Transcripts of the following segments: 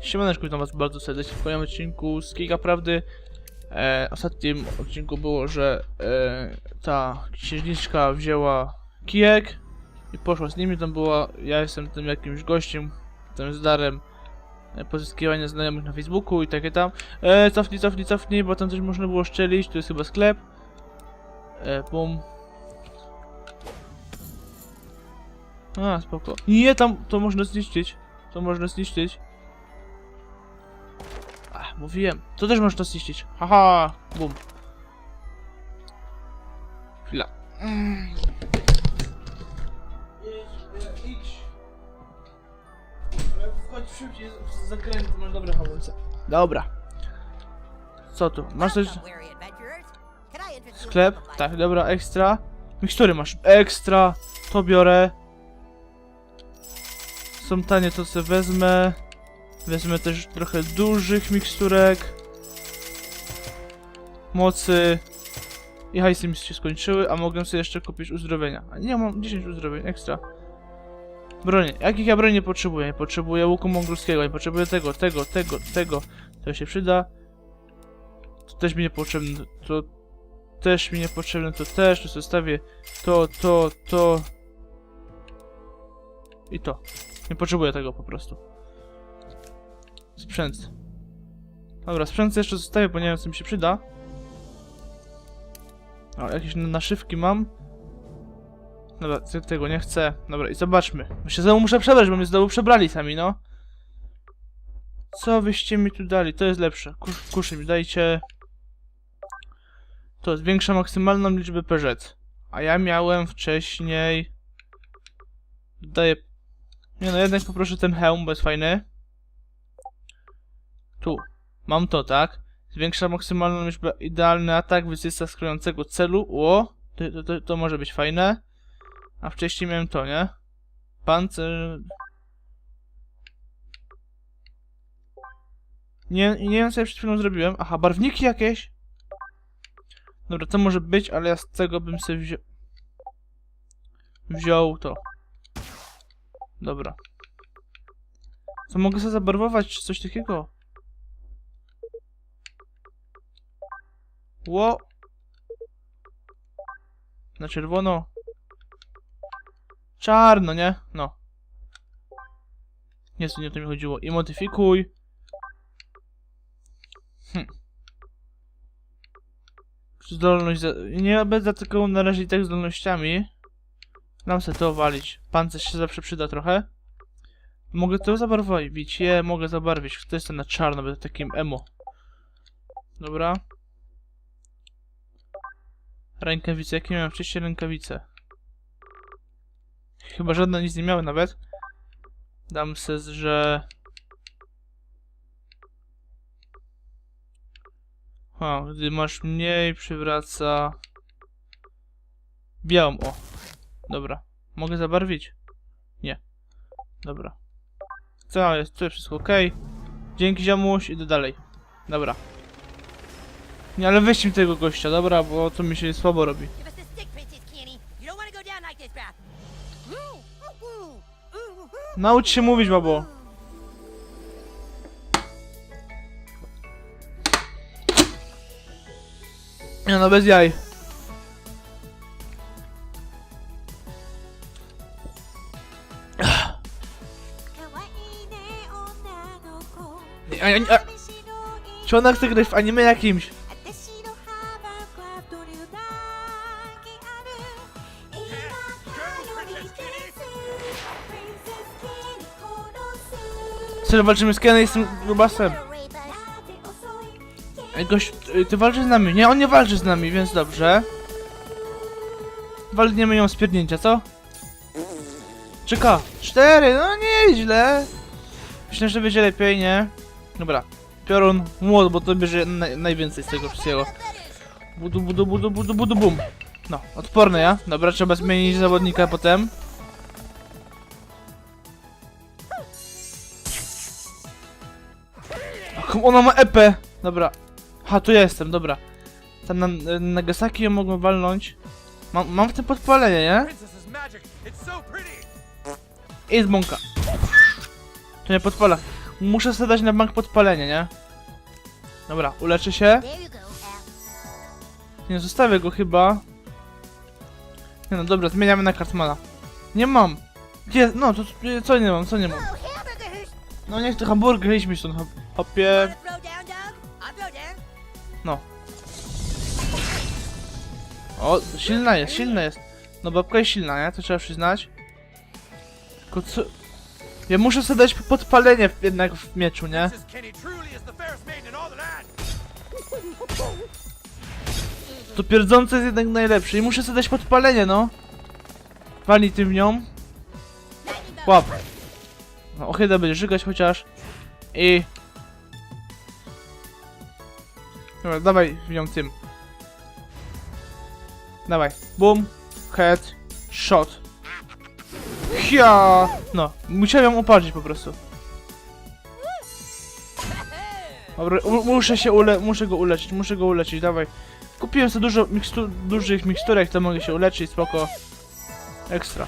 Siemaneczku, witam was bardzo serdecznie w kolejnym odcinku z Giga Prawdy. E, ostatnim odcinku było, że e, ta księżniczka wzięła kijek i poszła z nimi, tam była, ja jestem tym jakimś gościem, tym z darem e, pozyskiwania znajomych na Facebooku i takie tam. E, cofnij, cofnij, cofnij, bo tam coś można było szczelić, tu jest chyba sklep. E, bum. A, spoko. Nie, tam to można zniszczyć. To można zniszczyć. Ach, mówiłem. To też można zniszczyć. Haha, bum. Chwila. Mm. Szybciej z zakrętu, masz dobre hamulce. Dobra. Co tu? Masz coś? Sklep? Tak, dobra, ekstra. Mikstury masz. Ekstra. To biorę. Są tanie, to sobie wezmę. Wezmę też trochę dużych miksturek. Mocy. I hajsy mi się skończyły, a mogę sobie jeszcze kupić uzdrowienia. A nie, mam 10 uzdrowień, ekstra. Bronie. Jakich ja broni nie potrzebuję? Nie potrzebuję łuku mongolskiego, nie potrzebuję tego, tego, tego, tego. To się przyda. To też mi niepotrzebne, to też mi niepotrzebne, to też, to zostawię to, to, to i to. Nie potrzebuję tego po prostu. Sprzęt. Dobra, sprzęt jeszcze zostawię, bo nie wiem co mi się przyda. O, jakieś na- naszywki mam. Dobra, te- tego nie chcę. Dobra, i zobaczmy. Ja się znowu muszę przebrać, bo mnie znowu przebrali sami, no. Co wyście mi tu dali? To jest lepsze. Kusz, kuszy mi dajcie. To zwiększa maksymalną liczbę PZ. A ja miałem wcześniej... Daję... Nie no, jednak poproszę ten hełm, bo jest fajny. Tu. Mam to, tak? Zwiększa maksymalną liczbę idealny atak wysysa z krojącego celu. O! To, to, to, to może być fajne. A wcześniej miałem to, nie? Pancer... Nie, nie wiem co ja przed chwilą zrobiłem. Aha, barwniki jakieś? Dobra, to może być, ale ja z tego bym sobie wziął... Wziął to. Dobra. Co mogę sobie zabarwować, czy coś takiego? Ło! Na czerwono. Czarno, nie? No. Nie, nie o to mi chodziło. I modyfikuj. Hm. Zdolność za... Nie będę tylko na razie tak zdolnościami. Dam sobie to walić. Pancerz się zawsze przyda trochę. Mogę to zabarwić. Je, mogę zabarwić. To jest na czarno, będę takim emo. Dobra. Rękawice. Jakie miałem wcześniej rękawice? Chyba żadne nic nie miały nawet. Dam se, że... O, gdy masz mniej, przywraca... Białą, o. Dobra. Mogę zabarwić? Nie. Dobra. Co jest? Tu jest wszystko ok. Dzięki ziomuś, idę dalej. Dobra. Nie, ale weź mi tego gościa, dobra, bo to mi się słabo robi. Naucz się mówić, babo. Nie no, bez jaj. Czy ona chce grać w anime jakimś? Serio, walczymy z Kenem, jestem grubasem. Gość, y, ty walczysz z nami. Nie, on nie walczy z nami, więc dobrze. Walniemy ją z pierdnięcia, co? Czyka. Cztery, no nieźle. Myślę, że będzie lepiej, nie? Dobra. Piorun, młot, bo to bierze naj, najwięcej z tego wszystkiego. Budu, budu, budu, budu, budu, bum. No, odporny ja. Dobra, trzeba zmienić zawodnika potem. Ach, Ona ma EP! Dobra. Ha, tu jestem, dobra. Tam na Nagasaki ją mogą walnąć. Mam, mam w tym podpalenie, nie? I z bąka. To nie podpala. Muszę sobie dać na bank podpalenie, nie? Dobra, uleczy się. Nie zostawię go chyba. Nie no dobra, zmieniamy na Cartmana. Nie mam. Gdzie? No, to co nie mam, co nie mam? No niech to hamburger, idź mi stąd, hopie. No. O, silna jest, silna jest. No babka jest silna, nie? To trzeba przyznać. Tylko co... Ja muszę sobie dać podpalenie jednak w mieczu, nie? To pierdzące jest jednak najlepsze i muszę sobie dać podpalenie, no. Walnij tym nią. Łap. No, ochyda będzie żygać chociaż. I... Dobra, dawaj w nią tym. Dawaj. Boom. Head. Shot. Hia! No, musiałem ją po prostu. Dobra, muszę się ule... muszę go uleczyć, muszę go uleczyć, dawaj. Kupiłem sobie dużo mikstu... dużych miksturek, to mogę się uleczyć, spoko. Ekstra.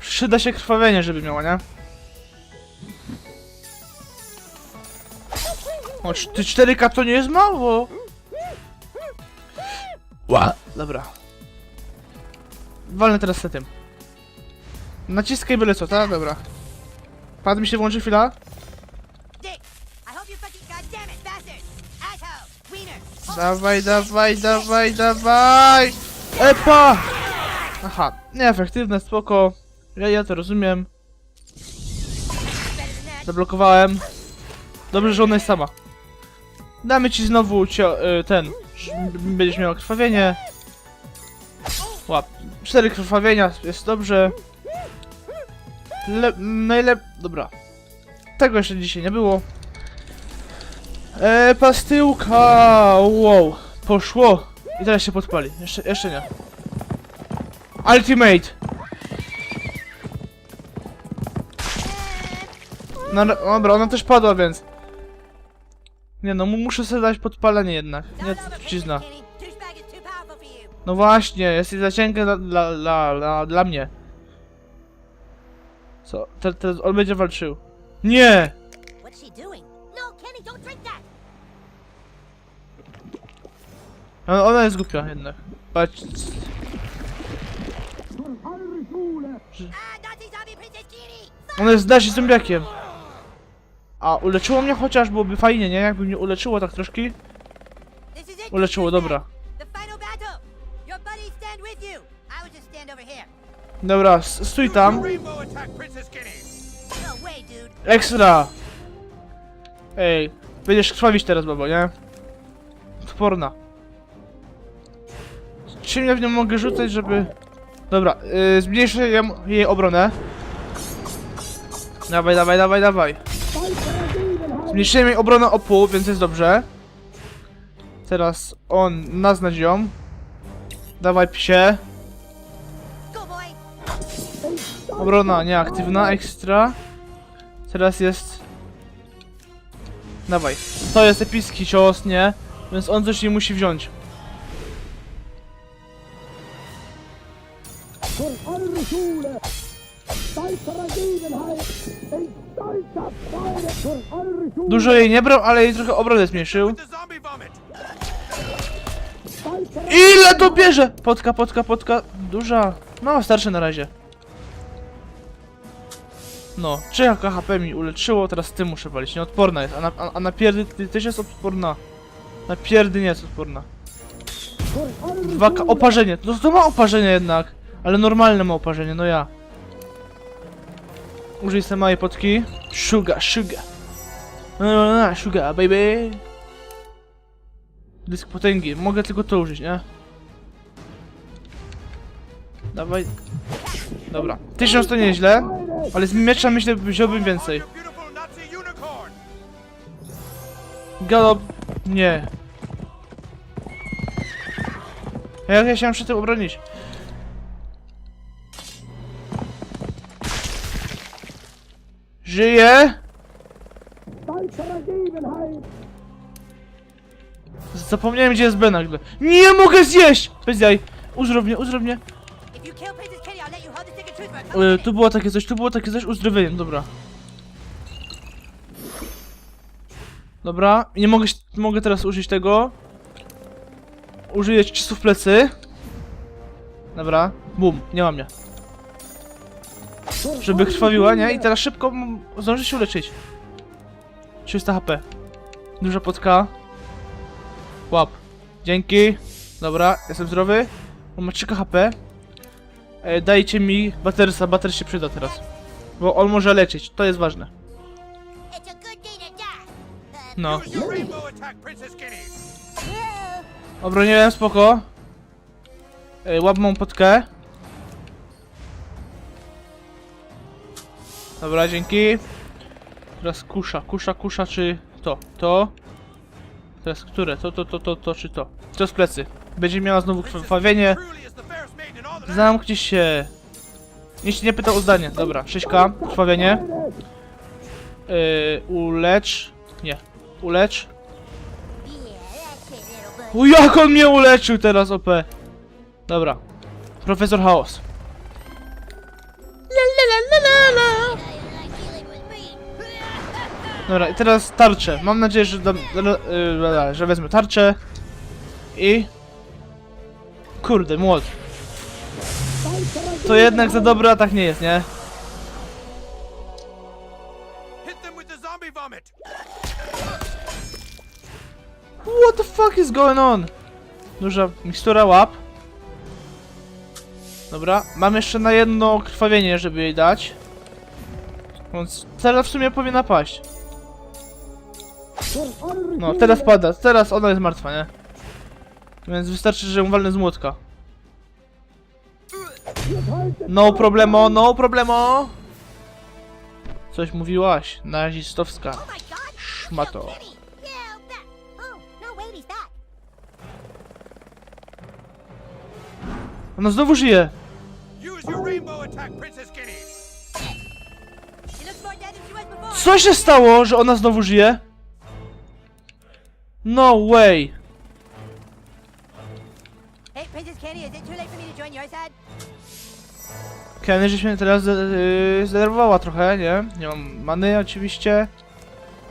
Przyda się krwawienie, żeby miała, nie? O, ty 4K to nie jest mało! Ła. Dobra. Walnę teraz tym. Naciskaj byle co, tak? Dobra. Pad mi się włączy chwila. Dawaj, dawaj, dawaj, dawaj! Epa! Aha, nieefektywne, spoko. Ja, ja to rozumiem. Zablokowałem. Dobrze, że ona jest sama. Damy ci znowu y, ten. Będziesz miał krwawienie. Łap. Cztery krwawienia, jest dobrze. Le najlep... Dobra. Tego jeszcze dzisiaj nie było. E, pastyłka! Wow. Poszło. I teraz się podpali. Jeszcze, jeszcze nie. Ultimate! No, dobra, ona też padła, więc... Nie no, mu- muszę sobie dać podpalenie jednak. Nie, trucizna. No właśnie, jest za cienkie dla, dla, dla, dla, mnie. Co? Te- Teraz on będzie walczył. Nie! No, that! Ona jest głupia jednak. Patrz. Ah! Ona jest da시 zombiakiem. A uleczyło mnie chociaż, byłoby fajnie, nie? Jakby mnie uleczyło tak troszkę. Uleczyło, dobra. Dobra, stój tam. No. Ekstra! Ej, będziesz krwawić teraz, babo, nie? Odporna. Czym ja w nią mogę rzucać, żeby... Dobra, yy, zmniejszę jej obronę. Dawaj, dawaj, dawaj, dawaj. Zmniejszyłem jej obronę o pół, więc jest dobrze. Teraz on naznać ją. Dawaj, psie. Obrona nieaktywna, ekstra. Teraz jest... Dawaj. To jest epicki cios, nie? Więc on coś nie musi wziąć. Dużo jej nie brał, ale jej trochę obronę zmniejszył. Ile to bierze? Potka, potka, potka. Duża. No, starszy na razie. No, 3 KHP mi uleczyło, teraz ty muszę walić. Nieodporna jest, a na, a, a na pierdy ty też jest odporna. Na pierdy nie jest odporna. 2K, oparzenie. No to ma oparzenie jednak. Ale normalne ma oparzenie, no ja. Użyj sobie małej potki. Sugar, sugar. No, no, no, no, sugar, baby. Dysk potęgi. Mogę tylko to użyć, nie? Dawaj. Dobra. Tysiąc to nieźle, ale z miecza myślę, że wziąłbym więcej. Galop. Nie. Jak ja się przed tym obronić? Żyje? Zapomniałem gdzie jest Ben nagle. Nie mogę zjeść! Bez jaj. Uzdrow mnie, uzdrow mnie. E, tu było takie coś, tu było takie coś, uzdrowieniem, dobra. Dobra, nie mogę, mogę teraz użyć tego. Użyję w plecy. Dobra, bum, nie ma mnie. Żeby krwawiła, nie? I teraz szybko zdążę się uleczyć. 300 HP. Duża potka. Łap. Dzięki. Dobra, jestem zdrowy. On ma 3 HP. E, dajcie mi Battersa, Batter się przyda teraz. Bo on może leczyć, to jest ważne. No. Obroniłem, spoko. E, łap mą potkę. Dobra, dzięki. Teraz kusza, kusza, kusza, czy to, to. Teraz które? To, to, to, to, to, czy to? To z plecy. Będzie miała znowu krwawienie. Zamknij się. Jeśli nie pytał o zdanie. Dobra, 6K, krwawienie. Yy, ulecz. Nie. Ulecz. O, jak on mnie uleczył teraz, OP. Dobra. Profesor Chaos. Dobra, i teraz tarczę. Mam nadzieję, że, dam, yy, że wezmę tarczę. I... Kurde, młot. To jednak za dobry atak nie jest, nie? What the fuck is going on? Duża mikstura łap. Dobra, mam jeszcze na jedno krwawienie, żeby jej dać. Więc teraz w sumie powinna paść. No, teraz pada, teraz ona jest martwa, nie? Więc wystarczy, że ją walnę z młotka. No problemo, no problemo! Coś mówiłaś, nazistowska. Oh. Szmato. Oh, no. Ona znowu żyje! Co się stało, że ona znowu żyje? No way! Hey, Princess Kenny, is it too late for me to join your side? Kenny, żeś mnie teraz yy, zdenerwowała trochę, nie? Nie mam many oczywiście.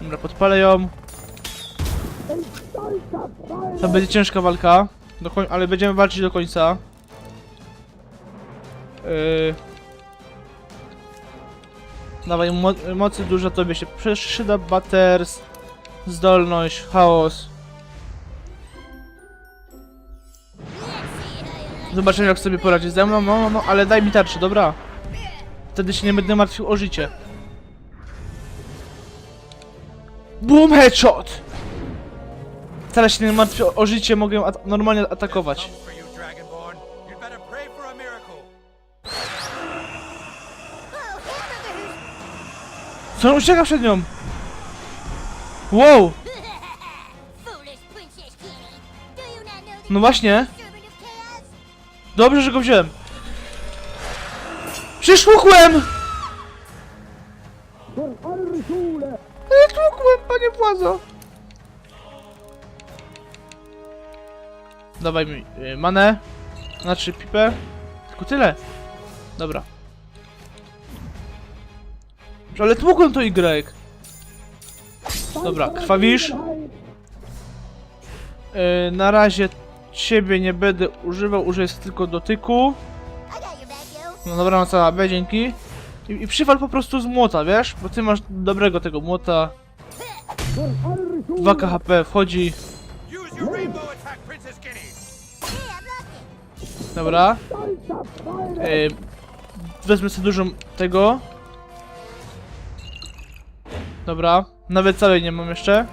Dobra, podpalę ją. To będzie ciężka walka, do koń- ale będziemy walczyć do końca. Yy. Dawaj, mo mocy dużo tobie się przyda, Butters, zdolność, chaos. Zobaczymy jak sobie poradzi ze mną, no, no, no, ale daj mi tarczę, dobra? Wtedy się nie będę martwił o życie. Boom headshot! Teraz się nie martwię o- o życie, mogę at normalnie atakować. Co on ucieka przed nią? Wow! Foolish Princess Kenny. Do you not know that No właśnie, dobrze, że go wziąłem. Przyszłukłem! Ale tłukłem, panie władzo! Dawaj mi y, manę. Znaczy pipę. Tylko tyle. Dobra. Ale tłukłem to Y. Dobra, krwawisz. Yy, na razie ciebie nie będę używał, użyję tylko dotyku. No dobra, no cała B, dzięki. I, I po prostu z młota, wiesz? Bo ty masz dobrego tego młota. 2 KHP wchodzi. Dobra. Yy, wezmę sobie dużo tego. Dobra. Nawet całej nie mam jeszcze.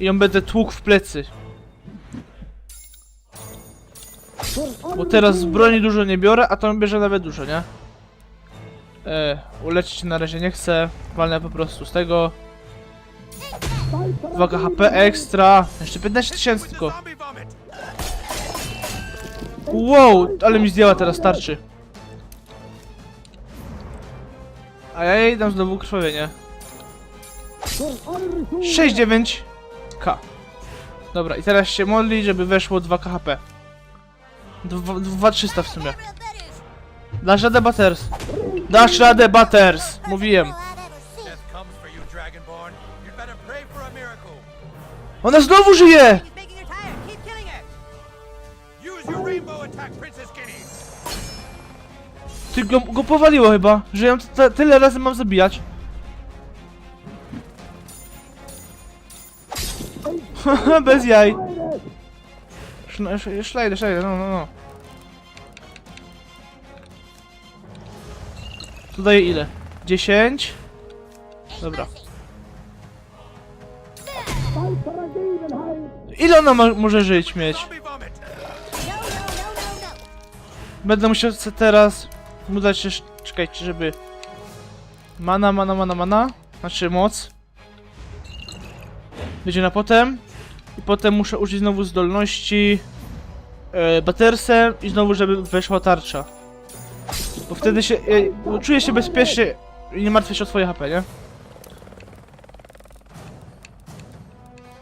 I ją będę tłukł w plecy. Bo teraz z broni dużo nie biorę, a to bierze nawet dużo, nie? E, uleczyć na razie nie chcę. Walnę po prostu z tego. 2 HP ekstra. Jeszcze 15 tysięcy tylko. Wow, ale mi zdjęła teraz tarczy. A ja jej dam znowu krwawienie. 6-9 K. Dobra, i teraz się modli, żeby weszło 2 KHP. 2300 w sumie. Dasz radę, Butters. Dasz radę, Butters. Mówiłem. Ona znowu żyje! Ty go, go powaliło chyba, że ją tyle razy mam zabijać. bez jaj. Szla- sz- Szlajdę, szlajdę, no, no, no. Tu daje ile? 10? Dobra. Ile ona może żyć mieć? Będę musiał teraz mu dać czekajcie, żeby... Mana, mana, mana, mana. Znaczy moc. Będzie na potem. I potem muszę użyć znowu zdolności... Battersem i znowu, żeby weszła tarcza. Bo wtedy się... E, czuję się bezpiecznie i nie martwię się o swoje HP, nie?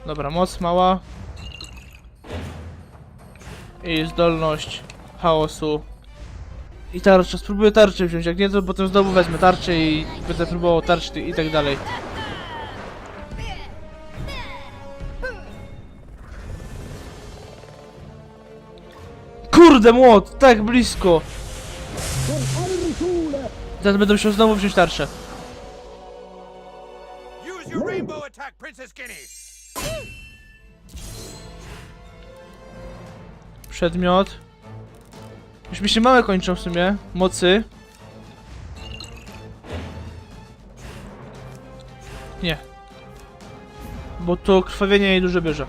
Dobra, moc mała. I zdolność chaosu. I tarcza, spróbuję tarczę wziąć, jak nie to potem znowu wezmę tarczę i będę próbował tarczy i tak dalej. Kurde młot, tak blisko! Teraz będę musiał znowu wziąć tarczę. Przedmiot. Już mi się małe kończą w sumie. Mocy. Nie. Bo to krwawienie jej dużo bierze.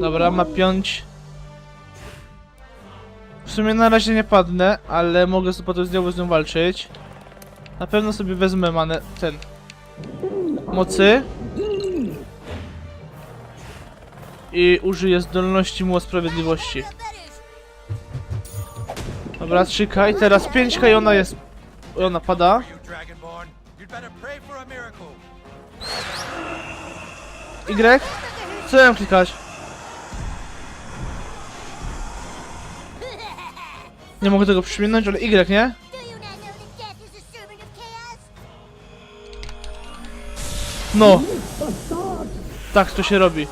Dobra, ma piąć. W sumie na razie nie padnę, ale mogę sobie potem znowu z nią walczyć. Na pewno sobie wezmę manę, ten. Mocy. I użyję zdolności mu sprawiedliwości. Dobra, 3K i teraz 5K i ona jest... Ona pada. Y? Co ja mam klikać? Nie mogę tego przypominać, ale Y, nie? No. Tak to się robi.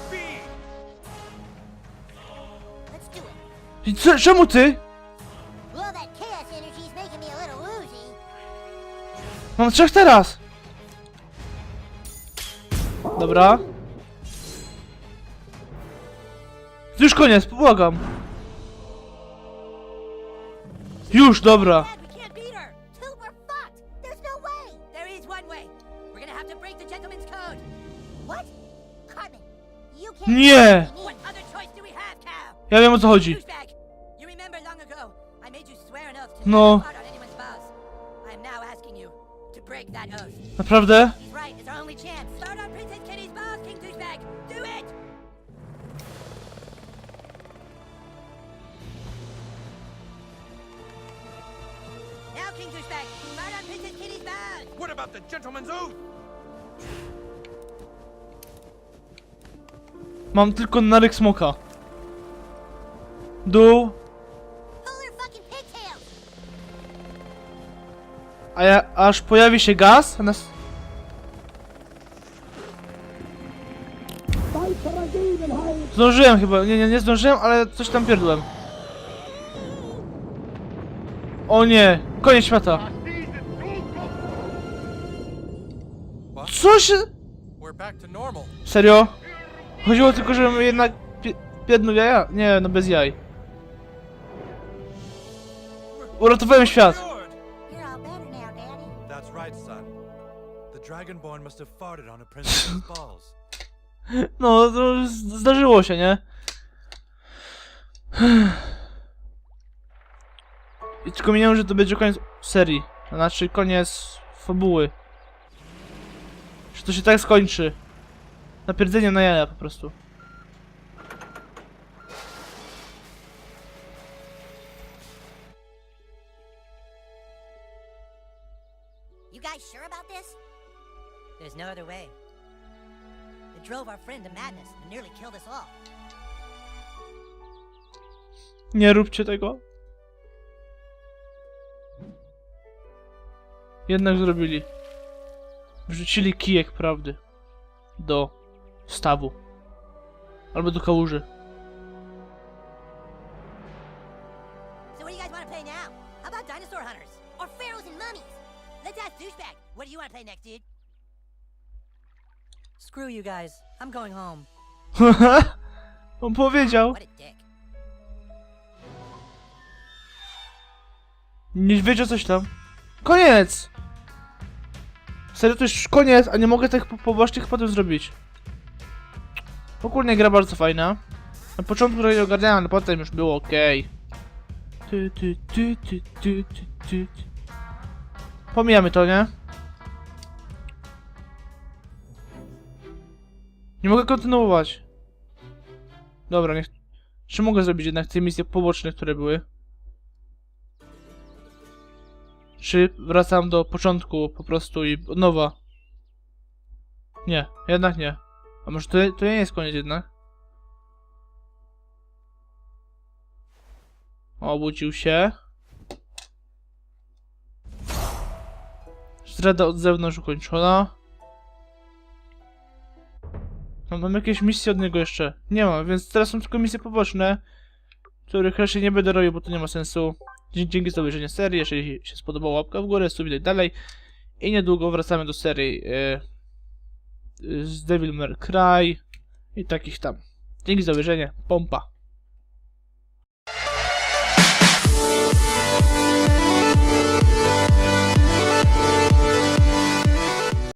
I co, czemu ty? Mam trzech teraz. Dobra. Już koniec, błagam. Już, dobra. No. Nie. Ja wiem o co chodzi. Douchebag, you Now, King Douchebag, fart on Princess Kitty's balls. What about the gentleman's oath? Mam tylko naryk smoka. Dół, a ja, aż pojawi się gaz, a nas... Zdążyłem chyba, nie, nie, nie zdążyłem, ale coś tam pierdłem. O nie, koniec świata. Co się... Serio? Chodziło tylko, żebym jednak pierdnął jaja? Nie, no bez jaj. Uratowałem świat. No, to zdarzyło się, nie? I tylko minąłem, że to będzie koniec serii. To znaczy koniec fabuły. Że to się tak skończy. Napierdzenie na jaja po prostu. There's no other way. It drove our friend to madness and nearly killed us all. Nie róbcie tego. Jednak zrobili. Wrzucili kijek prawdy. Do stawu. Albo do kałuży. So what do you guys want to play now? How about Dinosaur Hunters? Or Pharaohs and Mummies? Let's ask Douchebag. What do you want to play next, dude? Screw you guys. I'm going home. On powiedział. What a dick. Nie wiedział coś tam. Koniec! Serio to już koniec, a nie mogę po- pobocznych potem zrobić. Ogólnie gra bardzo fajna. Na początku trochę ogarniałem, ale potem już było ok. Pomijamy to, nie? Nie mogę kontynuować. Dobra, niech... Czy mogę zrobić jednak te misje poboczne, które były? Czy wracam do początku po prostu i od nowa? Nie, jednak nie. A może to, to nie jest koniec jednak? Obudził się. Zdrada od zewnątrz ukończona. No, mam jakieś misje od niego jeszcze? Nie mam, więc teraz są tylko misje poboczne, których raczej nie będę robił, bo to nie ma sensu. Dzięki za obejrzenie serii, jeżeli się spodobała łapka w górę, sub i tak dalej. I niedługo wracamy do serii e, z Devil May Cry i takich tam. Dzięki za obejrzenie, pompa.